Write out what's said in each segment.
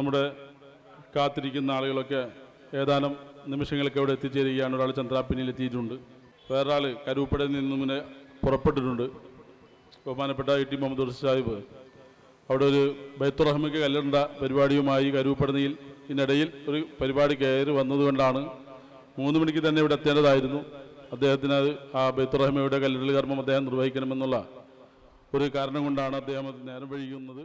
നമ്മുടെ കാത്തിരിക്കുന്ന ആളുകളൊക്കെ ഏതാനും നിമിഷങ്ങൾക്ക് അവിടെ എത്തിച്ചേരുകയാണ്. ഒരാൾ ചന്ദ്രാപ്പിനിയിൽ എത്തിയിട്ടുണ്ട്. വേറൊരാൾ കരൂപ്പടയിൽ നിന്നും ഇങ്ങനെ പുറപ്പെട്ടിട്ടുണ്ട്. ബഹുമാനപ്പെട്ട ഇ ടി. മുഹമ്മദ് സാഹിബ് അവിടെ ഒരു ബൈത്തുറഹ്മയ്ക്ക് കല്ലണ്ട പരിപാടിയുമായി കരൂപ്പടനിയിൽ ഇതിനിടയിൽ ഒരു പരിപാടി കയറി വന്നതുകൊണ്ടാണ് മൂന്ന് മണിക്ക് തന്നെ ഇവിടെ എത്തേണ്ടതായിരുന്നു. അദ്ദേഹത്തിന് ആ ബൈത്തുറഹ്മയുടെ കല്ലിടൽ കർമ്മം അദ്ദേഹം നിർവഹിക്കണമെന്നുള്ള ഒരു കാരണം കൊണ്ടാണ് അദ്ദേഹം നേരം വൈകുന്നത്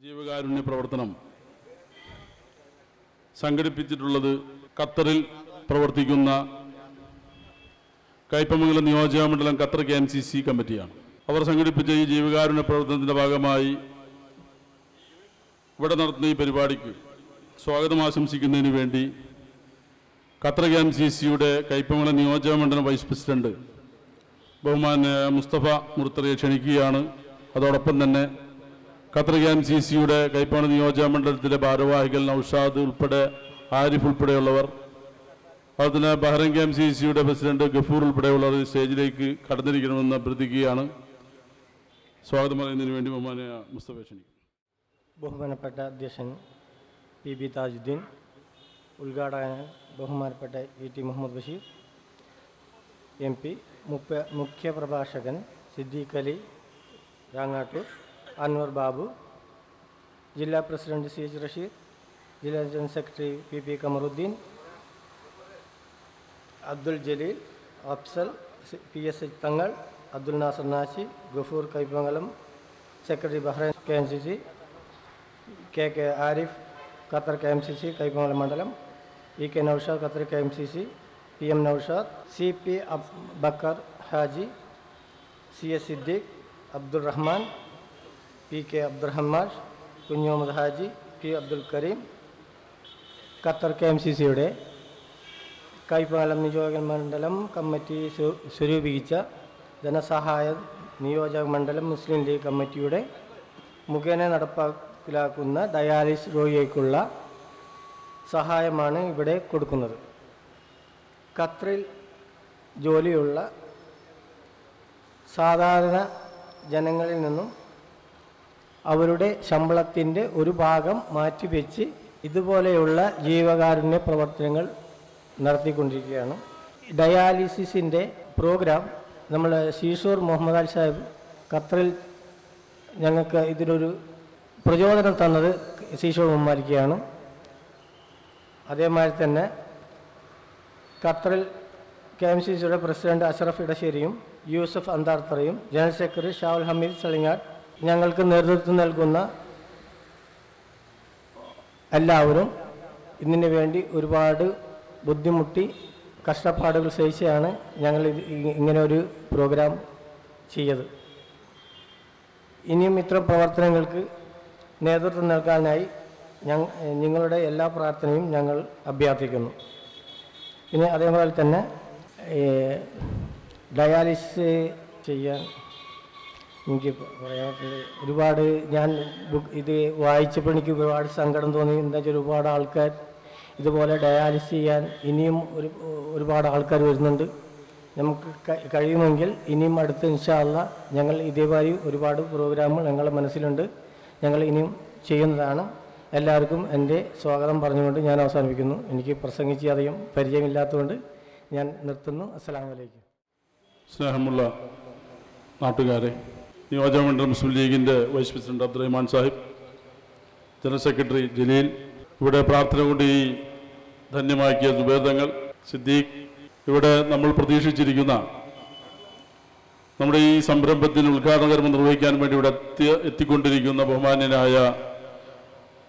ജീവകാരുണ്യ പ്രവർത്തനം സംഘടിപ്പിച്ചിട്ടുള്ളത് ഖത്തറിൽ പ്രവർത്തിക്കുന്ന കയ്പമംഗലം നിയോജക മണ്ഡലം Qatar K M C C കമ്മിറ്റിയാണ്. അവർ സംഘടിപ്പിച്ച ഈ ജീവകാരുണ്യ പ്രവർത്തനത്തിന്റെ ഭാഗമായി ഇവിടെ നടത്തുന്ന ഈ പരിപാടിക്ക് സ്വാഗതം ആശംസിക്കുന്നതിന് വേണ്ടി ഖത്തർ കെ എം സി സിയുടെ കയ്പമംഗലം നിയോജക മണ്ഡലം വൈസ് പ്രസിഡന്റ് ബഹുമാനായ മുസ്തഫ മുർത്തറിയെ ക്ഷണിക്കുകയാണ്. അതോടൊപ്പം തന്നെ ഖത്തർ കെ എം സി സിയുടെ കൈപ്പാണ നിയോജക മണ്ഡലത്തിലെ ഭാരവാഹികൾ നൌഷാദ് ഉൾപ്പെടെ ആരിഫ് ഉൾപ്പെടെയുള്ളവർ അതുപോലെ ബഹ്റൈൻ എം സി സിയുടെ പ്രസിഡന്റ് ഗഫൂർ ഉൾപ്പെടെയുള്ളവർ സ്റ്റേജിലേക്ക് കടന്നിരിക്കണമെന്ന് അഭ്യർത്ഥിക്കുകയാണ്. സ്വാഗതം പറയുന്നതിന് വേണ്ടി ബഹുമാന മുസ്തഫ ക്ഷണിക്കും ബഹുമാനപ്പെട്ട അധ്യക്ഷൻ പി ബി താജുദ്ദീൻ ഉദ്ഘാടകൻ ബഹുമാനപ്പെട്ട E T Muhammad Basheer M P മുഖ്യ പ്രഭാഷകൻ സിദ്ദീഖ് അലി രാങ്ങാട്ടൂർ അൻവർ ബാബു ജില്ലാ പ്രസിഡന്റ് സി എച്ച് റഷീദ് ജില്ലാ general secretary P P Kamaruddeen Abdul Jaleel Afsal P S H Thangal Abdul Nasar Nashi Gafoor Kaipamangalam secretary Bahrain K M C C K K Arif Qatar K M C C Kaipamangalam മണ്ഡലം E K Naushad Qatar K M C C P M Naushad C P Bakkar Haji C S Siddique Abdul Rahman P K Abdurahman Kunjumuhammad Haji P Abdul Kareem Qatar K M C സിയുടെ കൈപ്പാലം നിയോജക മണ്ഡലം committee സ്വ- സ്വരൂപിച്ച ധനസഹായ നിയോജക മണ്ഡലം മുസ്ലിം league കമ്മിറ്റിയുടെ മുഖേന നടപ്പാക്കിലാക്കുന്ന dialysis രോഗികൾക്കുള്ള സഹായമാണ് ഇവിടെ കൊടുക്കുന്നത്. ഖത്തറിൽ ജോലിയുള്ള സാധാരണ ജനങ്ങളിൽ നിന്നും അവരുടെ ശമ്പളത്തിന്റെ ഒരു ഭാഗം മാറ്റിവെച്ച് ഇതുപോലെയുള്ള ജീവകാരുണ്യ പ്രവർത്തനങ്ങൾ നടത്തിക്കൊണ്ടിരിക്കുകയാണ്. ഡയാലിസിസിന്റെ പ്രോഗ്രാം നമ്മൾ ശീഷൂർ മുഹമ്മദ് അൽ സാഹിബ് ഖത്തറിൽ ഞങ്ങൾക്ക് ഇതിനൊരു പ്രചോദനം തന്നത് ശീഷൂർ മുമ്മാരിക്കുകയാണ് അതേമാതിരി തന്നെ ഖത്തറിൽ കെ എം സി സിയുടെ പ്രസിഡന്റ് അഷറഫ് ഇടശ്ശേരിയും യൂസഫ് അന്താർത്തറയും ജനറൽ സെക്രട്ടറി ഷാവുൽ ഹമീദ് സളിങ്ങാട് ഞങ്ങൾക്ക് നേതൃത്വം നൽകുന്ന എല്ലാവരും ഇതിനു വേണ്ടി ഒരുപാട് ബുദ്ധിമുട്ടി കഷ്ടപ്പാടുകൾ സഹിച്ചാണ് ഞങ്ങൾ ഇങ്ങനെ ഒരു പ്രോഗ്രാം ചെയ്തത്. ഇനിയും ഇത്തരം പ്രവർത്തനങ്ങൾക്ക് നേതൃത്വം നൽകാനായി ഞങ്ങളുടെ എല്ലാ പ്രാർത്ഥനയും ഞങ്ങൾ അഭ്യർത്ഥിക്കുന്നു. പിന്നെ അതേപോലെ തന്നെ ഡയാലിസിസ് ചെയ്യാൻ എനിക്ക് പറയാനുള്ളത് ഒരുപാട് ഞാൻ ഇത് വായിച്ചപ്പോൾ എനിക്ക് ഒരുപാട് സങ്കടം തോന്നി. എന്താ വെച്ചാൽ ഒരുപാട് ആൾക്കാർ ഇതുപോലെ ഡയാലിസിസ് ചെയ്യാൻ ഇനിയും ഒരു ഒരുപാട് ആൾക്കാർ വരുന്നുണ്ട്. നമുക്ക് കഴിയുമെങ്കിൽ ഇനിയും അടുത്ത ഇൻഷാല്ല ഞങ്ങൾ ഇതേമാതിരി ഒരുപാട് പ്രോഗ്രാമുകൾ ഞങ്ങളുടെ മനസ്സിലുണ്ട്. ഞങ്ങൾ ഇനിയും ചെയ്യുന്നതാണ്. എല്ലാവർക്കും എന്റെ സ്വാഗതം പറഞ്ഞുകൊണ്ട് ഞാൻ അവസാനിപ്പിക്കുന്നു. എനിക്ക് പ്രസംഗിച്ച് അധികം പരിചയമില്ലാത്തതുകൊണ്ട് ഞാൻ നിർത്തുന്നു. അസ്സാം വലൈക്കും സ്നേഹമുള്ള നാട്ടുകാരെ നിയോജകമണ്ഡലം മുസ്ലിം ലീഗിന്റെ vice president Abdurahman Sahib general secretary Jaleel ഇവിടെ പ്രാർത്ഥന കൊണ്ട് ഈ ധന്യമാക്കിയ ദുബേദങ്ങൾ സിദ്ദീഖ് ഇവിടെ നമ്മൾ പ്രതീക്ഷിച്ചിരിക്കുന്ന നമ്മുടെ ഈ സംരംഭത്തിന് ഉദ്ഘാടന കർമ്മം നിർവഹിക്കാൻ വേണ്ടി ഇവിടെ എത്തി എത്തിക്കൊണ്ടിരിക്കുന്ന ബഹുമാന്യനായ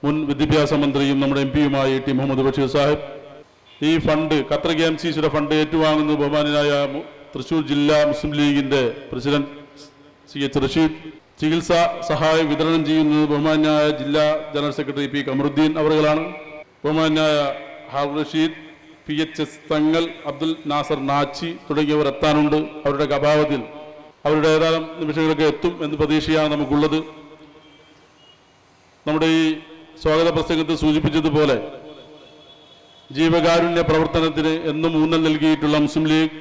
മുൻ വിദ്യാഭ്യാസ മന്ത്രിയും നമ്മുടെ എം പിയുമായ ടി. മുഹമ്മദ് ബഷീർ സാഹിബ്. ഈ fund Qatar K. M. C. സിയുടെ ഫണ്ട് ഏറ്റുവാങ്ങുന്നത് ബഹുമാനായ തൃശൂർ ജില്ലാ മുസ്ലിം ലീഗിന്റെ പ്രസിഡന്റ് സി. എച്ച്. റഷീദ്. ചികിത്സാ സഹായം വിതരണം ചെയ്യുന്നത് ബഹുമാനായ ജില്ലാ ജനറൽ സെക്രട്ടറി പി. കമറുദ്ദീൻ അവറുകളാണ്. ബഹുമാനായ ഹാർ Rasheed P. H. S. Thangal Abdul Nasser Nachi തുടങ്ങിയവർ എത്താനുണ്ട് അവരുടെ കഭാവത്തിൽ അവരുടെ ഏതാനും നിമിഷങ്ങളൊക്കെ എത്തും എന്ന് പ്രതീക്ഷയാണ് നമുക്കുള്ളത്. നമ്മുടെ ഈ സ്വാഗത പ്രസംഗത്തിൽ സൂചിപ്പിച്ചതുപോലെ ജീവകാരുണ്യ പ്രവർത്തനത്തിന് എന്നും ഊന്നൽ നൽകിയിട്ടുള്ള മുസ്ലിം ലീഗ്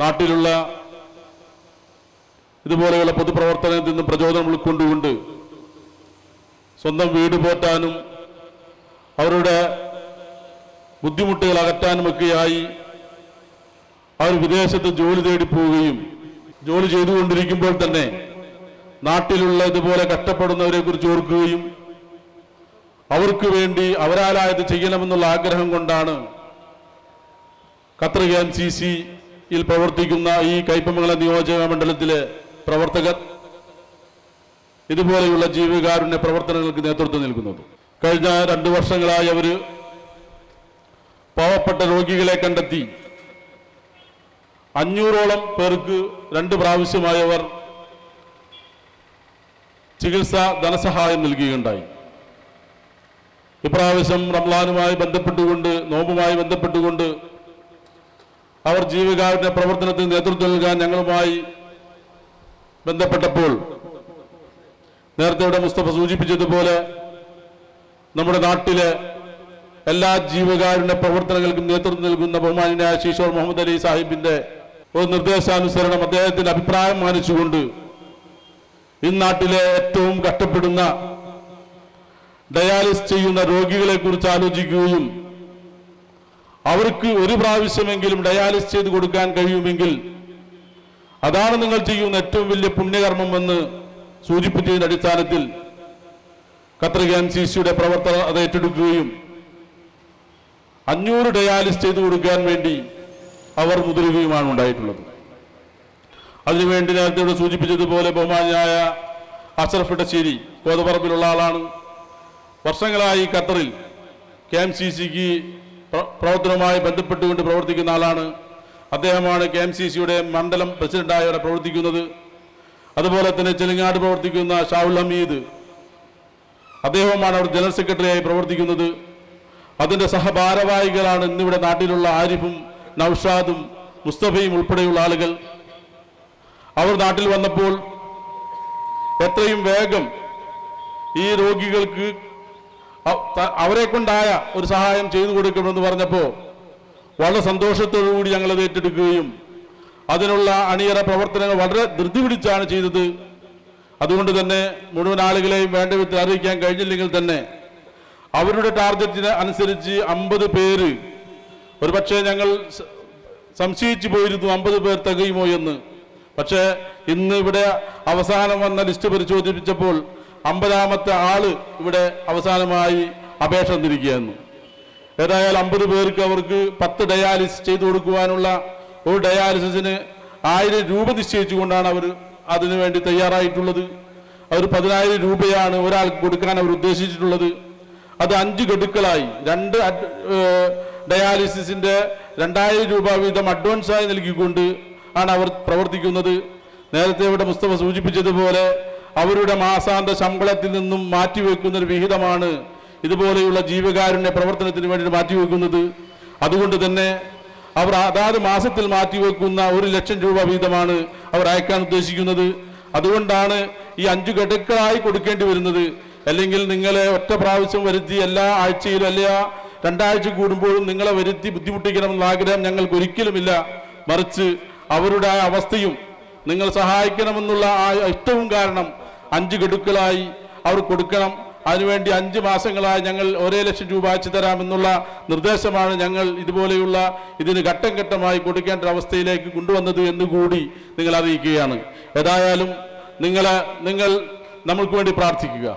നാട്ടിലുള്ള ഇതുപോലെയുള്ള പൊതുപ്രവർത്തനത്തിൽ നിന്ന് പ്രചോദനം ഉൾക്കൊണ്ടുകൊണ്ട് സ്വന്തം വീട് പോറ്റാനും അവരുടെ ബുദ്ധിമുട്ടുകൾ അകറ്റാനുമൊക്കെയായി അവർ വിദേശത്ത് ജോലി തേടി പോവുകയും ജോലി ചെയ്തുകൊണ്ടിരിക്കുമ്പോൾ തന്നെ നാട്ടിലുള്ള ഇതുപോലെ കഷ്ടപ്പെടുന്നവരെ കുറിച്ച് ഓർക്കുകയും അവർക്ക് വേണ്ടി അവരാലായത് ചെയ്യണമെന്നുള്ള ആഗ്രഹം കൊണ്ടാണ് ഖത്തർ എം സി സിയിൽ പ്രവർത്തിക്കുന്ന ഈ കൈപ്പമംഗല നിയോജക മണ്ഡലത്തിലെ പ്രവർത്തകർ ഇതുപോലെയുള്ള ജീവകാരുണ്യ പ്രവർത്തനങ്ങൾക്ക് നേതൃത്വം നൽകുന്നത്. കഴിഞ്ഞ രണ്ടു വർഷങ്ങളായി അവർ പാവപ്പെട്ട രോഗികളെ കണ്ടെത്തി. അഞ്ഞൂറോളം പേർക്ക് രണ്ട് പ്രാവശ്യമായവർ ചികിത്സ ധനസഹായം നൽകുകയുണ്ടായി. ഇപ്രാവശ്യം റംലാനുമായി ബന്ധപ്പെട്ടുകൊണ്ട് നോമ്പുമായി ബന്ധപ്പെട്ടുകൊണ്ട് അവർ ജീവകാരുണ്യ പ്രവർത്തനത്തിന് നേതൃത്വം നൽകാൻ ഞങ്ങളുമായി ബന്ധപ്പെട്ടപ്പോൾ നേരത്തെ ഇവിടെ മുസ്തഫ സൂചിപ്പിച്ചതുപോലെ നമ്മുടെ നാട്ടിലെ എല്ലാ ജീവകാരുടെ പ്രവർത്തനങ്ങൾക്കും നേതൃത്വം നൽകുന്ന ബഹുമാനായ ശീഷോർ മുഹമ്മദ് അലി സാഹിബിന്റെ ഒരു നിർദ്ദേശാനുസരണം അദ്ദേഹത്തിന്റെ അഭിപ്രായം മാനിച്ചുകൊണ്ട് ഇന്നാട്ടിലെ നാട്ടിലെ ഏറ്റവും കഷ്ടപ്പെടുന്ന ഡയാലിസ് ചെയ്യുന്ന രോഗികളെ കുറിച്ച് ആലോചിക്കുകയും അവർക്ക് ഒരു പ്രാവശ്യമെങ്കിലും ഡയാലിസ് ചെയ്ത് കൊടുക്കാൻ കഴിയുമെങ്കിൽ അതാണ് നിങ്ങൾ ചെയ്യുന്ന ഏറ്റവും വലിയ പുണ്യകർമ്മം എന്ന് സൂചിപ്പിച്ചതിന്റെ അടിസ്ഥാനത്തിൽ ഖത്തർ എം സി സിയുടെ പ്രവർത്തകർ അത് ഏറ്റെടുക്കുകയും അഞ്ഞൂറ് ഡയാലിസ് ചെയ്തു കൊടുക്കാൻ വേണ്ടി അവർ മുതിരുകയുമാണ് ഉണ്ടായിട്ടുള്ളത്. അതിനുവേണ്ടി നേരത്തെ ഇവിടെ സൂചിപ്പിച്ചതുപോലെ ബഹുമാനായ അഷറഫ് ഇടശ്ശേരി കോതപ്പറമ്പിലുള്ള ആളാണ്. വർഷങ്ങളായി ഖത്തറിൽ കെ എം സി സിക്ക് പ്രവർത്തനവുമായി ബന്ധപ്പെട്ടുകൊണ്ട് പ്രവർത്തിക്കുന്ന ആളാണ്. അദ്ദേഹമാണ് കെ എം സി സിയുടെ മണ്ഡലം പ്രസിഡന്റായി അവിടെ പ്രവർത്തിക്കുന്നത്. അതുപോലെ തന്നെ ചെലിങ്ങാട് പ്രവർത്തിക്കുന്ന ഷാഹുൽ ഹമീദ് അദ്ദേഹവുമാണ് അവിടെ ജനറൽ സെക്രട്ടറിയായി പ്രവർത്തിക്കുന്നത്. അതിന്റെ സഹഭാരവാഹികളാണ് ഇന്നിവിടെ നാട്ടിലുള്ള ആരിഫും നൌഷാദും മുസ്തഫയും ഉൾപ്പെടെയുള്ള ആളുകൾ. അവർ നാട്ടിൽ വന്നപ്പോൾ എത്രയും വേഗം ഈ രോഗികൾക്ക് അവരെ കൊണ്ടായ ഒരു സഹായം ചെയ്തു കൊടുക്കുമെന്ന് പറഞ്ഞപ്പോൾ വളരെ സന്തോഷത്തോടു കൂടി ഞങ്ങളത് ഏറ്റെടുക്കുകയും അതിനുള്ള അണിയറ പ്രവർത്തനങ്ങൾ വളരെ ധൃതി പിടിച്ചാണ് ചെയ്തത്. അതുകൊണ്ട് തന്നെ മുഴുവൻ ആളുകളെയും വേണ്ട വിധത്തിൽ അറിയിക്കാൻ കഴിഞ്ഞില്ലെങ്കിൽ തന്നെ അവരുടെ ടാർഗറ്റിന് അനുസരിച്ച് അമ്പത് പേര് ഒരുപക്ഷെ ഞങ്ങൾ സംശയിച്ചു പോയിരുന്നു അമ്പത് പേർ തികയുമോ എന്ന്. പക്ഷേ ഇന്ന് ഇവിടെ അവസാനം വന്ന ലിസ്റ്റ് പരിശോധിപ്പിച്ചപ്പോൾ അമ്പതാമത്തെ ആൾ ഇവിടെ അവസാനമായി അപേക്ഷ തന്നിരിക്കുകയെന്ന് ഏതായാലും അമ്പത് പേർക്ക് അവർക്ക് പത്ത് ഡയാലിസിസ് ചെയ്തു കൊടുക്കുവാനുള്ള ഒരു ഡയാലിസിസിന് ആയിരം രൂപ നിശ്ചയിച്ചുകൊണ്ടാണ് അവർ അതിനു വേണ്ടി തയ്യാറായിട്ടുള്ളത്. അവർ പതിനായിരം രൂപയാണ് ഒരാൾക്ക് കൊടുക്കാൻ അവർ ഉദ്ദേശിച്ചിട്ടുള്ളത്. അത് അഞ്ച് ഗഡുക്കളായി. രണ്ട് ഡയാലിസിസിന്റെ രണ്ടായിരം രൂപ വീതം അഡ്വാൻസായി നൽകിക്കൊണ്ട് ആണ് അവർ പ്രവർത്തിക്കുന്നത്. നേരത്തെ ഇവിടെ മുസ്തഫ സൂചിപ്പിച്ചതുപോലെ അവരുടെ മാസാന്ത ശമ്പളത്തിൽ നിന്നും മാറ്റിവെക്കുന്ന ഒരു വിഹിതമാണ് ഇതുപോലെയുള്ള ജീവകാരുണ്യ പ്രവർത്തനത്തിന് വേണ്ടി മാറ്റിവെക്കുന്നത്. അതുകൊണ്ട് തന്നെ അവർ അതാത് മാസത്തിൽ മാറ്റിവെക്കുന്ന ഒരു ലക്ഷം രൂപ വീതമാണ് അവർ അയക്കാൻ ഉദ്ദേശിക്കുന്നത്. അതുകൊണ്ടാണ് ഈ അഞ്ചു ഘടുക്കളായി കൊടുക്കേണ്ടി വരുന്നത്. അല്ലെങ്കിൽ നിങ്ങളെ ഒറ്റ പ്രാവശ്യം വരുത്തി എല്ലാ ആഴ്ചയിലും അല്ല രണ്ടാഴ്ച കൂടുമ്പോഴും നിങ്ങളെ വരുത്തി ബുദ്ധിമുട്ടിക്കണമെന്ന ആഗ്രഹം ഞങ്ങൾക്ക് ഒരിക്കലുമില്ല മറിച്ച് അവരുടെ അവസ്ഥയും നിങ്ങൾ സഹായിക്കണമെന്നുള്ള ആ ഇഷ്ടവും കാരണം അഞ്ച് ഗഡുക്കളായി അവർ കൊടുക്കണം. അതിനുവേണ്ടി അഞ്ച് മാസങ്ങളായി ഞങ്ങൾ ഒരേ ലക്ഷം രൂപ അയച്ചു തരാമെന്നുള്ള നിർദ്ദേശമാണ് ഞങ്ങൾ ഇതുപോലെയുള്ള ഇതിന് ഘട്ടം ഘട്ടമായി കൊടുക്കേണ്ട അവസ്ഥയിലേക്ക് കൊണ്ടുവന്നത് എന്നുകൂടി നിങ്ങൾ അറിയിക്കുകയാണ്. ഏതായാലും നിങ്ങൾ നിങ്ങൾ നമ്മൾക്ക് വേണ്ടി പ്രാർത്ഥിക്കുക.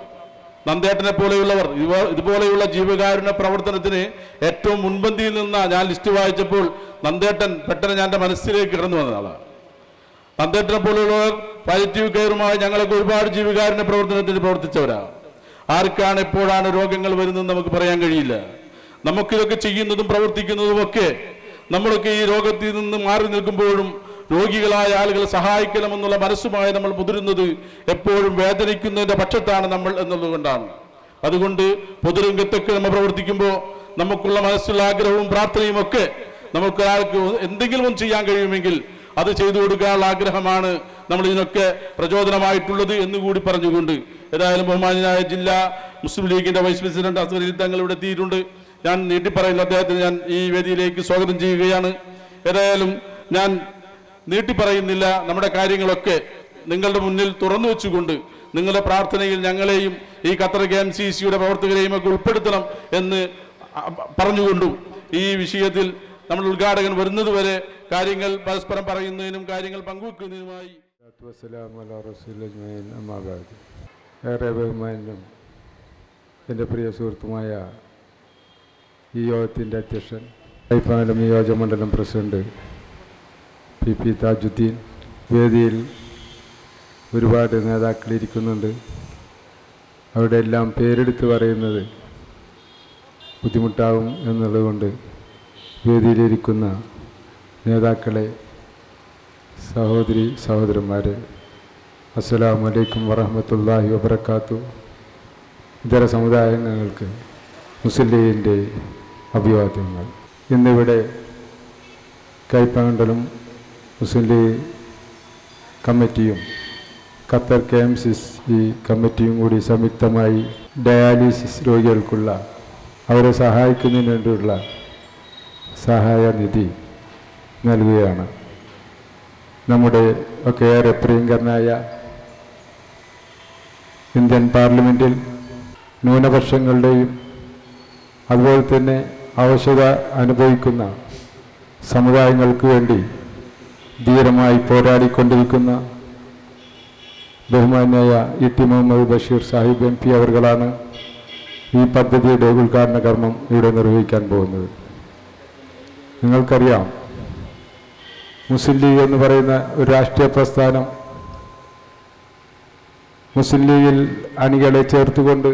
നന്ദേട്ടനെ പോലെയുള്ളവർ ഇതുപോലെയുള്ള ജീവകാരുണ്യ പ്രവർത്തനത്തിന് ഏറ്റവും മുൻപന്തിയിൽ നിന്ന ഞാൻ ലിസ്റ്റ് വായിച്ചപ്പോൾ നന്ദേട്ടൻ പെട്ടെന്ന് ഞാൻ എന്റെ മനസ്സിലേക്ക് കടന്നു വന്ന ആളാണ് നന്ദേട്ടനെ പോലെയുള്ളവർ പാലിറ്റീവ് കെയറുമായി ഞങ്ങളൊക്കെ ഒരുപാട് ജീവകാരുണ്യ പ്രവർത്തനത്തിൽ പ്രവർത്തിച്ചവരാണ് ആർക്കാണ് എപ്പോഴാണ് രോഗങ്ങൾ വരുന്നത് നമുക്ക് പറയാൻ കഴിയില്ല. നമുക്കിതൊക്കെ ചെയ്യുന്നതും പ്രവർത്തിക്കുന്നതും ഒക്കെ നമ്മളൊക്കെ ഈ രോഗത്തിൽ നിന്ന് മാറി നിൽക്കുമ്പോഴും രോഗികളായ ആളുകളെ സഹായിക്കണമെന്നുള്ള മനസ്സുമായി നമ്മൾ മുതിരുന്നത് എപ്പോഴും വേദനിക്കുന്നതിന്റെ പക്ഷത്താണ് നമ്മൾ എന്നതുകൊണ്ടാണ് അതുകൊണ്ട് പൊതുരംഗത്തൊക്കെ നമ്മൾ പ്രവർത്തിക്കുമ്പോൾ നമുക്കുള്ള മനസ്സിലുള്ള ആഗ്രഹവും പ്രാർത്ഥനയും ഒക്കെ നമുക്ക് ഒരാൾക്ക് എന്തെങ്കിലും ചെയ്യാൻ കഴിയുമെങ്കിൽ അത് ചെയ്തു കൊടുക്കാനുള്ള ആഗ്രഹമാണ് നമ്മൾ ഇതിനൊക്കെ പ്രചോദനമായിട്ടുള്ളത് എന്ന് കൂടി പറഞ്ഞുകൊണ്ട് ഏതായാലും ബഹുമാനായ ജില്ലാ മുസ്ലിം ലീഗിന്റെ വൈസ് പ്രസിഡന്റ് അസറിൽ തങ്ങൾ ഇവിടെ എത്തിയിട്ടുണ്ട്. ഞാൻ നീട്ടി നീട്ടിപ്പറയില്ല അദ്ദേഹത്തിന് ഞാൻ ഈ വേദിയിലേക്ക് സ്വാഗതം ചെയ്യുകയാണ്. ഏതായാലും ഞാൻ നീട്ടി പറയുന്നില്ല നമ്മുടെ കാര്യങ്ങളൊക്കെ നിങ്ങളുടെ മുന്നിൽ തുറന്നു വെച്ചുകൊണ്ട് നിങ്ങളുടെ പ്രാർത്ഥനയിൽ ഞങ്ങളെയും ഈ ഖത്തർ കെ എം സി സിയുടെ പ്രവർത്തകരെയും ഒക്കെ ഉൾപ്പെടുത്തണം എന്ന് പറഞ്ഞുകൊണ്ടും. ഈ വിഷയത്തിൽ നമ്മൾ ഉദ്ഘാടകൻ വരുന്നതുവരെ കാര്യങ്ങൾ പരസ്പരം പറയുന്നതിനും കാര്യങ്ങൾ പങ്കുവെക്കുന്നതിനുമായി അമ്മാബാദ് ഏറെ ബഹുമാനും എന്റെ പ്രിയ സുഹൃത്തുമായ ഈ യോഗത്തിന്റെ അധ്യക്ഷൻ ഹൈഫാനം നിയോജകമണ്ഡലം പ്രസിഡന്റ് പി പി താജുദ്ദീൻ വേദിയിൽ ഒരുപാട് നേതാക്കൾ ഇരിക്കുന്നുണ്ട്. അവിടെ എല്ലാം പേരെടുത്ത് പറയുന്നത് ബുദ്ധിമുട്ടാവും എന്നുള്ളതുകൊണ്ട് വേദിയിലിരിക്കുന്ന നേതാക്കളെ സഹോദരി സഹോദരന്മാരെ അസ്സലാമു അലൈക്കും വറഹമത്തല്ലാഹി വബർക്കാത്തു ഇതര സമുദായങ്ങൾക്ക് മുസ്ലിം ലീഗിന്റെ അഭിവാദ്യങ്ങൾ. ഇന്നിവിടെ കൈപ്പമണ്ഡലം മുസ്ലിം ലീഗ് കമ്മിറ്റിയും Qatar K M C C കമ്മിറ്റിയും കൂടി സംയുക്തമായി ഡയാലിസിസ് രോഗികൾക്കുള്ള അവരെ സഹായിക്കുന്നതിന് വേണ്ടിയുള്ള സഹായ നിധി നൽകുകയാണ്. നമ്മുടെ ഒക്കെ ഏറെ പ്രിയങ്കരനായ ഇന്ത്യൻ പാർലമെന്റിൽ ന്യൂനപക്ഷങ്ങളുടെയും അതുപോലെ തന്നെ ആവശ്യത അനുഭവിക്കുന്ന സമുദായങ്ങൾക്ക് വേണ്ടി ധീരമായി പോരാടിക്കൊണ്ടിരിക്കുന്ന ബഹുമാനായ E T Muhammad Basheer Sahib M P അവർകളാണ് ഈ പദ്ധതിയുടെ ഉദ്ഘാടന കർമ്മം ഇവിടെ നിർവഹിക്കാൻ പോകുന്നത്. നിങ്ങൾക്കറിയാം മുസ്ലിം ലീഗ് എന്ന് പറയുന്ന ഒരു രാഷ്ട്രീയ പ്രസ്ഥാനം മുസ്ലിം ലീഗിൽ അണികളെ ചേർത്തുകൊണ്ട്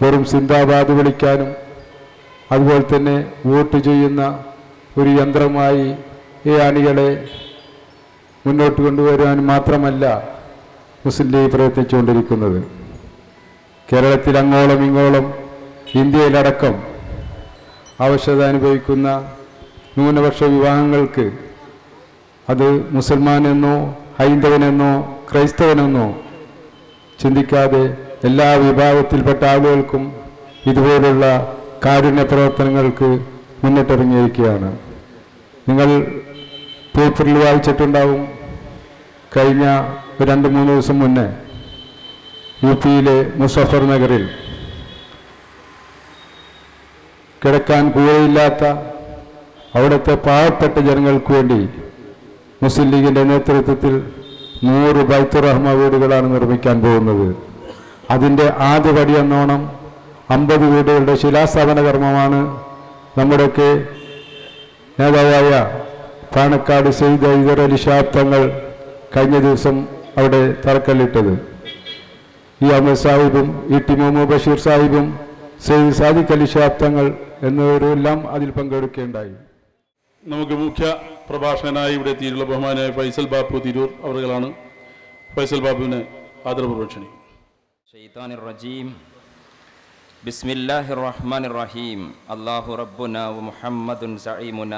വെറും സിന്ദാബാദ് വിളിക്കാനും അതുപോലെ തന്നെ വോട്ട് ചെയ്യുന്ന ഒരു യന്ത്രമായി ഈ അണികളെ മുന്നോട്ട് കൊണ്ടുവരാൻ മാത്രമല്ല മുസ്ലിം ലീഗ് പ്രയത്നിച്ചുകൊണ്ടിരിക്കുന്നത് കേരളത്തിൽ അങ്ങോളം ഇങ്ങോളം ഇന്ത്യയിലടക്കം ആവശ്യത അനുഭവിക്കുന്ന ന്യൂനപക്ഷ വിവാഹങ്ങൾക്ക് അത് മുസൽമാനെന്നോ ഹൈന്ദവനെന്നോ ക്രൈസ്തവനെന്നോ ചിന്തിക്കാതെ എല്ലാ വിഭാഗത്തിൽപ്പെട്ട ആളുകൾക്കും ഇതുപോലുള്ള കാരുണ്യ പ്രവർത്തനങ്ങൾക്ക് മുന്നിട്ടിറങ്ങിയിരിക്കുകയാണ്. നിങ്ങൾ പേപ്പറിൽ വായിച്ചിട്ടുണ്ടാവും കഴിഞ്ഞ രണ്ട് മൂന്ന് ദിവസം മുന്നേ യു പിയിലെ മുസഫർ നഗറിൽ കിടക്കാൻ കൂരയില്ലാത്ത അവിടുത്തെ പാവപ്പെട്ട ജനങ്ങൾക്ക് വേണ്ടി മുസ്ലിം ലീഗിന്റെ നേതൃത്വത്തിൽ നൂറ് ബൈത്തുറഹ്മ വീടുകളാണ് നിർമ്മിക്കാൻ പോകുന്നത്. അതിന്റെ ആദ്യപടി എന്നോണം അമ്പത് വീടുകളുടെ ശിലാസ്ഥാപന കർമ്മമാണ് നമ്മുടെയൊക്കെ നേതാവായ പാണക്കാട് സെയ്ദ് ഐദർ അലി തങ്ങൾ കഴിഞ്ഞ ദിവസം അവിടെ തറക്കല്ലിട്ടത്. ഈ അമർ സാഹിബും ഇ ടി മുഹമ്മദ് ബഷീർ സാഹിബും സെയ്ദ് സാദിഖ് അലി ഷാബ് തങ്ങൾ എന്നിവരെല്ലാം അതിൽ പങ്കെടുക്കുകയുണ്ടായി. നമുക്ക് മുഖ്യ പ്രഭാഷകനായി ഇവിടെ എത്തിയിട്ടുള്ള ബഹുമാനായ ഫൈസൽ ബാപ്പു തിരൂർ അവരുകളാണ് ഫൈസൽ ബാബുവിനെ ആദരപ്രഭക്ഷണി ബിസ്മില്ലാഹി റഹ്മാൻ റഹീം അള്ളാഹു റബ്ബുന മുഹമ്മദുൻ സഈമുന.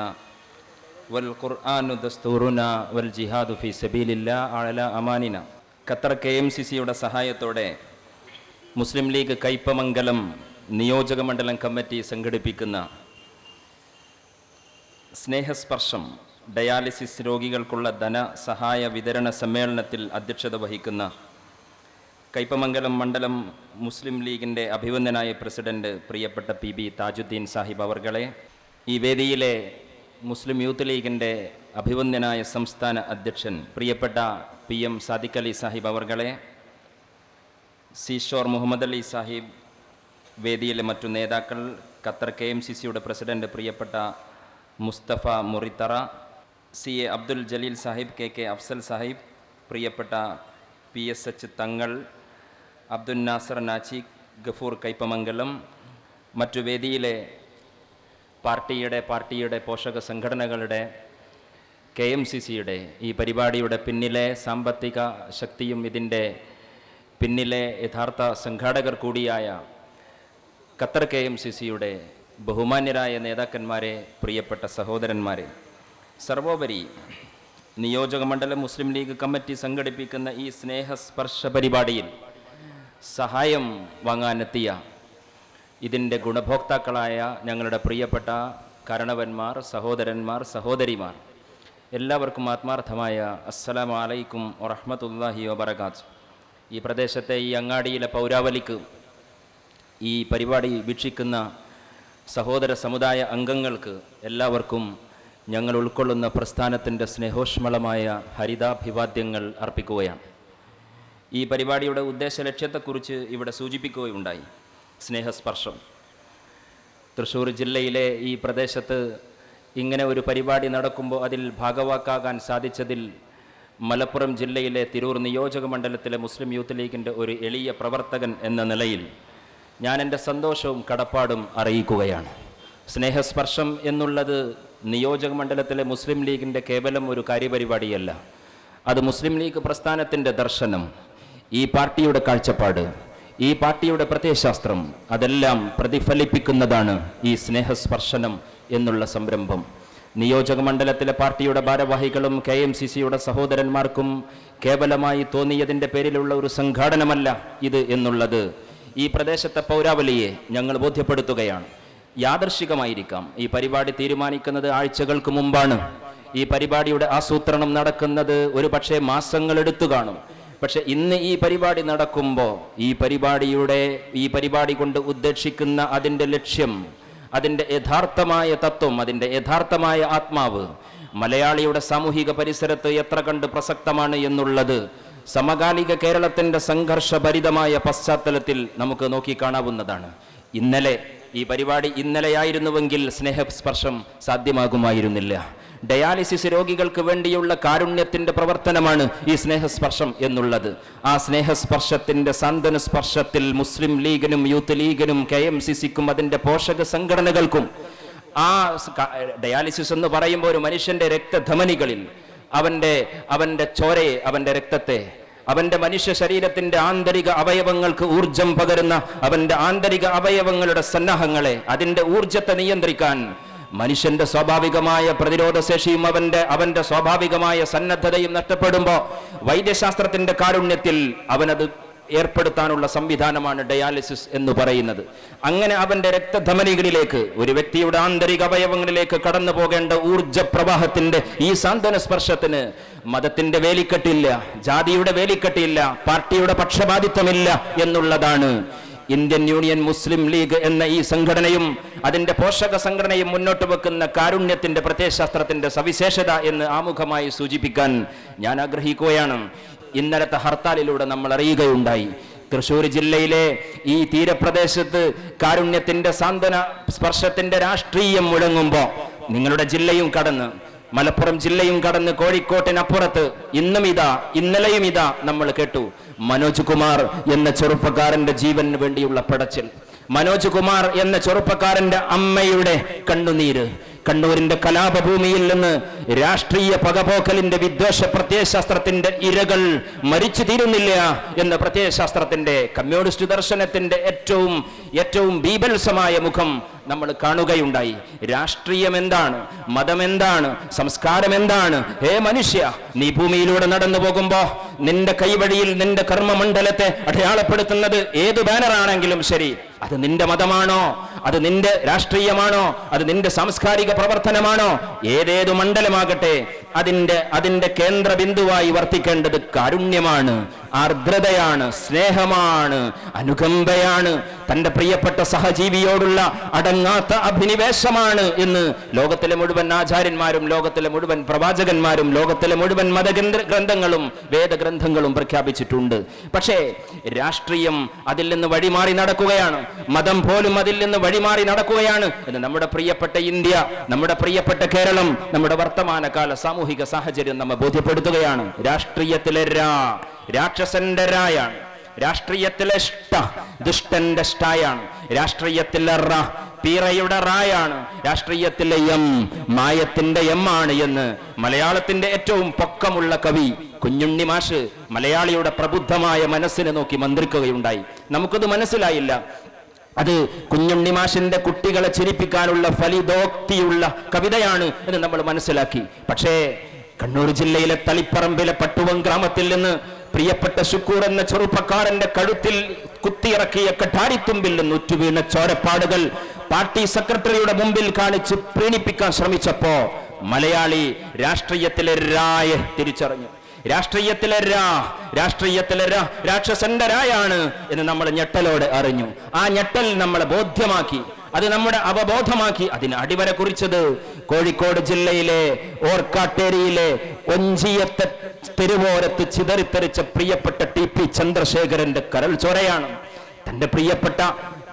വൽ ഖുർആാനു ദസ്തൂറുന. വൽ ജിഹാദു ഫി സബീലില്ല. അഴല അമാനിന. ഖത്തർ കെ എം സഹായത്തോടെ മുസ്ലിം ലീഗ് കൈപ്പമംഗലം നിയോജക മണ്ഡലം കമ്മിറ്റി സംഘടിപ്പിക്കുന്ന സ്നേഹസ്പർശം ഡയാലിസിസ് രോഗികൾക്കുള്ള ധനസഹായ വിതരണ സമ്മേളനത്തിൽ അധ്യക്ഷത വഹിക്കുന്ന കൈപ്പമംഗലം മണ്ഡലം മുസ്ലിം ലീഗിന്റെ അഭിവന്ദനായ പ്രസിഡന്റ് പ്രിയപ്പെട്ട പി ബി താജുദ്ദീൻ സാഹിബ് അവർകളെ ഈ വേദിയിലെ മുസ്ലിം യൂത്ത് ലീഗിന്റെ അഭിവന്ദനായ സംസ്ഥാന അധ്യക്ഷൻ പ്രിയപ്പെട്ട പി എം സാദിഖ് അലി സാഹിബ് അവർകളെ സീഷോർ മുഹമ്മദ് അലി സാഹിബ് വേദിയിലെ മറ്റു നേതാക്കൾ ഖത്തർ കെ എം സി സിയുടെ പ്രസിഡന്റ് പ്രിയപ്പെട്ട Mustafa Murithara C A Abdul Jaleel Sahib K K Afsal Sahib പ്രിയപ്പെട്ട P S H Thangal Abdul Nasar Nachi Gafoor Kaipamangalam മറ്റു വേദിയിലെ പാർട്ടിയുടെ പാർട്ടിയുടെ പോഷക സംഘടനകളുടെ കെ എം സി സിയുടെ ഈ പരിപാടിയുടെ പിന്നിലെ സാമ്പത്തിക ശക്തിയും ഇതിന്റെ പിന്നിലെ യഥാർത്ഥ സംഘാടകർ കൂടിയായ ഖത്തർ കെ എം സി സിയുടെ ബഹുമാന്യരായ നേതാക്കന്മാരെ പ്രിയപ്പെട്ട സഹോദരന്മാരെ സർവോപരി നിയോജക മണ്ഡലം മുസ്ലിം ലീഗ് കമ്മിറ്റി സംഘടിപ്പിക്കുന്ന ഈ സ്നേഹസ്പർശ പരിപാടിയിൽ സഹായം വാങ്ങാനെത്തിയ ഇതിന്റെ ഗുണഭോക്താക്കളായ ഞങ്ങളുടെ പ്രിയപ്പെട്ട കരണവന്മാർ സഹോദരന്മാർ സഹോദരിമാർ എല്ലാവർക്കും ആത്മാർത്ഥമായ അസ്സലാം അലൈക്കും വറഹമത്തല്ലാഹി വബറകാത്ത്. ഈ പ്രദേശത്തെ ഈ അങ്ങാടിയിലെ പൗരാവലിക്ക് ഈ പരിപാടി വീക്ഷിക്കുന്ന സഹോദര സമുദായ അംഗങ്ങൾക്ക് എല്ലാവർക്കും ഞങ്ങൾ ഉൾക്കൊള്ളുന്ന പ്രസ്ഥാനത്തിന്റെ സ്നേഹോഷ്മളമായ ഹരിതാഭിവാദ്യങ്ങൾ അർപ്പിക്കുകയാണ്. ഈ പരിപാടിയുടെ ഉദ്ദേശ ലക്ഷ്യത്തെക്കുറിച്ച് ഇവിടെ സൂചിപ്പിക്കുകയുണ്ടായി. സ്നേഹസ്പർശം. തൃശ്ശൂർ ജില്ലയിലെ ഈ പ്രദേശത്ത് ഇങ്ങനെ ഒരു പരിപാടി നടക്കുമ്പോൾ അതിൽ ഭാഗവാക്കാകാൻ സാധിച്ചതിൽ മലപ്പുറം ജില്ലയിലെ തിരൂർ നിയോജക മണ്ഡലത്തിലെ മുസ്ലിം യൂത്ത് ലീഗിന്റെ ഒരു എളിയ പ്രവർത്തകൻ എന്ന നിലയിൽ ഞാൻ എന്റെ സന്തോഷവും കടപ്പാടും അറിയിക്കുകയാണ്. സ്നേഹസ്പർശം എന്നുള്ളത് നിയോജക മണ്ഡലത്തിലെ മുസ്ലിം ലീഗിന്റെ കേവലം ഒരു കാര്യപരിപാടിയല്ല. അത് മുസ്ലിം ലീഗ് പ്രസ്ഥാനത്തിന്റെ ദർശനം ഈ പാർട്ടിയുടെ കാഴ്ചപ്പാട് ഈ പാർട്ടിയുടെ പ്രത്യയശാസ്ത്രം അതെല്ലാം പ്രതിഫലിപ്പിക്കുന്നതാണ് ഈ സ്നേഹസ്പർശനം എന്നുള്ള സംരംഭം. നിയോജക മണ്ഡലത്തിലെ പാർട്ടിയുടെ ഭാരവാഹികളും കെ എം സി സിയുടെ സഹോദരന്മാർക്കും കേവലമായി തോന്നിയതിന്റെ പേരിലുള്ള ഒരു സംഘാടനമല്ല ഇത് എന്നുള്ളത് ഈ പ്രദേശത്തെ പൗരാവലിയെ ഞങ്ങൾ ബോധ്യപ്പെടുത്തുകയാണ്. യാദർശികമായിരിക്കാം. ഈ പരിപാടി തീരുമാനിക്കുന്നത് ആഴ്ചകൾക്ക് മുമ്പാണ്. ഈ പരിപാടിയുടെ ആസൂത്രണം നടക്കുന്നത് ഒരു പക്ഷേ മാസങ്ങൾ എടുത്തു കാണും. പക്ഷെ ഇന്ന് ഈ പരിപാടി നടക്കുമ്പോൾ ഈ പരിപാടിയുടെ ഈ പരിപാടി കൊണ്ട് ഉദ്ദേശിക്കുന്ന അതിന്റെ ലക്ഷ്യം അതിന്റെ യഥാർത്ഥമായ തത്വം അതിന്റെ യഥാർത്ഥമായ ആത്മാവ് മലയാളിയുടെ സാമൂഹിക പരിസരത്ത് എത്ര കണ്ട് പ്രസക്തമാണ് എന്നുള്ളത് സമകാലിക കേരളത്തിന്റെ സംഘർഷഭരിതമായ പശ്ചാത്തലത്തിൽ നമുക്ക് നോക്കിക്കാണാവുന്നതാണ്. ഇന്നലെ ഈ പരിപാടി ഇന്നലെയായിരുന്നുവെങ്കിൽ സ്നേഹസ്പർശം സാധ്യമാകുമായിരുന്നില്ല. ഡയാലിസിസ് രോഗികൾക്ക് വേണ്ടിയുള്ള കാരുണ്യത്തിന്റെ പ്രവർത്തനമാണ് ഈ സ്നേഹസ്പർശം എന്നുള്ളത്. ആ സ്നേഹസ്പർശത്തിന്റെ സാന്ത്വന സ്പർശത്തിൽ മുസ്ലിം ലീഗിനും യൂത്ത് ലീഗിനും കെ എം സി സിക്കും അതിന്റെ പോഷക സംഘടനകൾക്കും ആ ഡയാലിസിസ് എന്ന് പറയുമ്പോൾ ഒരു മനുഷ്യന്റെ രക്തധമനികളിൽ അവന്റെ അവന്റെ ചോരയെ അവന്റെ രക്തത്തെ. അവന്റെ മനുഷ്യ ശരീരത്തിന്റെ ആന്തരിക അവയവങ്ങൾക്ക് ഊർജം പകരുന്ന അവന്റെ ആന്തരിക അവയവങ്ങളുടെ സന്നാഹങ്ങളെ അതിന്റെ ഊർജത്തെ നിയന്ത്രിക്കാൻ മനുഷ്യന്റെ സ്വാഭാവികമായ പ്രതിരോധ ശേഷിയും അവന്റെ അവന്റെ സ്വാഭാവികമായ സന്നദ്ധതയും നഷ്ടപ്പെടുമ്പോൾ വൈദ്യശാസ്ത്രത്തിന്റെ കാരുണ്യത്തിൽ അവനത് ഏർപ്പെടുത്താനുള്ള സംവിധാനമാണ് ഡയാലിസിസ് എന്ന് പറയുന്നത്. അങ്ങനെ അവന്റെ രക്തധമനികളിലേക്ക് ഒരു വ്യക്തിയുടെ ആന്തരിക അവയവങ്ങളിലേക്ക് കടന്നു പോകേണ്ട ഊർജ പ്രവാഹത്തിന്റെ ഈ സാന്ത്വന സ്പർശത്തിന് മതത്തിന്റെ വേലിക്കെട്ടില്ല ജാതിയുടെ വേലിക്കെട്ടില്ല പാർട്ടിയുടെ പക്ഷപാതിത്വമില്ല എന്നുള്ളതാണ്. ഇന്ത്യൻ യൂണിയൻ മുസ്ലിം ലീഗ് എന്ന ഈ സംഘടനയും അതിന്റെ പോഷക സംഘടനയും മുന്നോട്ട് വെക്കുന്ന കാരുണ്യത്തിന്റെ പ്രത്യയശാസ്ത്രത്തിന്റെ സവിശേഷത എന്ന് ആമുഖമായി സൂചിപ്പിക്കാൻ ഞാൻ ആഗ്രഹിക്കുകയാണ്. ഇന്നലത്തെ ഹർത്താലിലൂടെ നമ്മൾ അറിയുകയുണ്ടായി. തൃശ്ശൂർ ജില്ലയിലെ ഈ തീരപ്രദേശത്ത് കാരുണ്യത്തിന്റെ സാന്ത്വന സ്പർശത്തിന്റെ രാഷ്ട്രീയം മുഴങ്ങുമ്പോ നിങ്ങളുടെ ജില്ലയും കടന്ന് മലപ്പുറം ജില്ലയും കടന്ന് കോഴിക്കോട്ടിനപ്പുറത്ത് ഇന്നും ഇതാ ഇന്നലെയും ഇതാ നമ്മൾ കേട്ടു. മനോജ് കുമാർ എന്ന ചെറുപ്പക്കാരന്റെ ജീവന് വേണ്ടിയുള്ള പടച്ചിൽ. മനോജ് കുമാർ എന്ന ചെറുപ്പക്കാരന്റെ അമ്മയുടെ കണ്ണുനീര്. കണ്ണൂരിന്റെ കലാപഭൂമിയിൽ നിന്ന് രാഷ്ട്രീയ പകപോക്കലിന്റെ വിദ്വേഷ പ്രത്യയശാസ്ത്രത്തിന്റെ ഇരകൾ മരിച്ചു തീരുന്നില്ല എന്ന പ്രത്യയശാസ്ത്രത്തിന്റെ കമ്മ്യൂണിസ്റ്റ് ദർശനത്തിന്റെ ഏറ്റവും ഏറ്റവും ബീഭത്സമായ മുഖം നമ്മൾ കാണുകയുണ്ടായി. രാഷ്ട്രീയം എന്താണ്? മതം എന്താണ്? സംസ്കാരം എന്താണ്? ഹേ മനുഷ്യ നീ ഭൂമിയിലൂടെ നടന്നു പോകുമ്പോ നിന്റെ കൈവഴിയിൽ നിന്റെ കർമ്മമണ്ഡലത്തെ അടയാളപ്പെടുത്തുന്നത് ഏത് ബാനറാണെങ്കിലും ശരി അത് നിന്റെ മതമാണോ? അത് നിന്റെ രാഷ്ട്രീയമാണോ? അത് നിന്റെ സാംസ്കാരിക പ്രവർത്തനമാണോ? ഏതേതു മണ്ഡലമാകട്ടെ അതിന്റെ അതിന്റെ കേന്ദ്രബിന്ദുവായി വർത്തിക്കേണ്ടത് കാരുണ്യമാണ് ആർദ്രതയാണ് സ്നേഹമാണ് അനുകമ്പയാണ് തന്റെ പ്രിയപ്പെട്ട സഹജീവിയോടുള്ള അടങ്ങാത്ത അഭിനിവേശമാണ് എന്ന് ലോകത്തിലെ മുഴുവൻ ആചാര്യന്മാരും ലോകത്തിലെ മുഴുവൻ പ്രവാചകന്മാരും ലോകത്തിലെ മുഴുവൻ മതഗ്രന്ഥ ഗ്രന്ഥങ്ങളും വേദഗ്രന്ഥങ്ങളും പ്രഖ്യാപിച്ചിട്ടുണ്ട്. പക്ഷേ രാഷ്ട്രീയം അതിൽ നിന്ന് വഴിമാറി നടക്കുകയാണ്. മതം പോലും അതിൽ നിന്ന് വഴിമാറി നടക്കുകയാണ് എന്ന് നമ്മുടെ പ്രിയപ്പെട്ട ഇന്ത്യ നമ്മുടെ പ്രിയപ്പെട്ട കേരളം നമ്മുടെ വർത്തമാനകാല സാമൂഹിക സാഹചര്യം നമ്മെ ബോധ്യപ്പെടുത്തുകയാണ്. രാഷ്ട്രീയത്തിലെ രാ രാക്ഷസന്റെ രായാണ്. രാഷ്ട്രീയത്തിലെ ഷ്ട ദുഷ്ടന്റെ ഷ്ടായാണ് രാഷ്ട്രീയത്തിലെ റ പീറയുടെ റായാണ്. രാഷ്ട്രീയത്തിലെ എം മായത്തിന്റെ എം ആണ് എന്ന് മലയാളത്തിന്റെ ഏറ്റവും പൊക്കമുള്ള കവി കുഞ്ഞുണ്ണി മാഷ് മലയാളിയുടെ പ്രബുദ്ധമായ മനസ്സിനെ നോക്കി മന്ത്രിക്കുകയുണ്ടായി. നമുക്കത് മനസ്സിലായില്ല. അത് കുഞ്ഞുണ്ണി മാഷിന്റെ കുട്ടികളെ ചിരിപ്പിക്കാനുള്ള ഫലിതോക്തിയുള്ള കവിതയാണ് എന്ന് നമ്മൾ മനസ്സിലാക്കി. പക്ഷേ കണ്ണൂർ ജില്ലയിലെ തളിപ്പറമ്പിലെ പട്ടുവം ഗ്രാമത്തിൽ നിന്ന് പ്രിയപ്പെട്ട ശുക്കൂർ എന്ന ചെറുപ്പക്കാരന്റെ കഴുത്തിൽ കുത്തിയിറക്കിയ കട്ടാടിത്തുമ്പിൽ നിന്ന് ഉറ്റുവീണ ചോരപ്പാടുകൾ പാർട്ടി സെക്രട്ടറിയുടെ മുമ്പിൽ കാണിച്ച് പ്രീണിപ്പിക്കാൻ ശ്രമിച്ചപ്പോ മലയാളി രാഷ്ട്രീയത്തിലെ രായ തിരിച്ചറിഞ്ഞു. രാഷ്ട്രീയത്തിലെ രാ രാഷ്ട്രീയത്തിലെ രാ എന്ന് നമ്മൾ ഞെട്ടലോടെ അറിഞ്ഞു. ആ ഞെട്ടൽ നമ്മളെ ബോധ്യമാക്കി അത് നമ്മുടെ അവബോധമാക്കി. അതിന് അടിവര കുറിച്ചത് കോഴിക്കോട് ജില്ലയിലെ ഓർക്കാട്ടേരിയിലെ ഒഞ്ചിയത്തെ തെരുവോരത്ത് ചിതറിത്തെറിച്ച പ്രിയപ്പെട്ട ടി പി ചന്ദ്രശേഖരന്റെ കരൾ ചൊരയാണ് തന്റെ പ്രിയപ്പെട്ട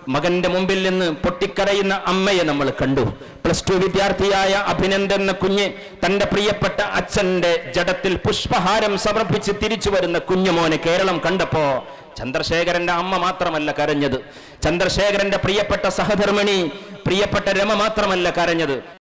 മകന്റെ മുമ്പിൽ നിന്ന് പൊട്ടിക്കരയുന്ന അമ്മയെ നമ്മൾ കണ്ടു. പ്ലസ് ടു വിദ്യാർത്ഥിയായ അഭിനന്ദൻ എന്ന കുഞ്ഞ് തന്റെ പ്രിയപ്പെട്ട അച്ഛന്റെ ജഡത്തിൽ പുഷ്പഹാരം സമർപ്പിച്ച് തിരിച്ചു വരുന്ന കുഞ്ഞുമോനെ കേരളം കണ്ടപ്പോ ചന്ദ്രശേഖരന്റെ അമ്മ മാത്രമല്ല കരഞ്ഞത്. ചന്ദ്രശേഖരന്റെ പ്രിയപ്പെട്ട സഹധർമ്മിണി പ്രിയപ്പെട്ട രമ മാത്രമല്ല കരഞ്ഞത്.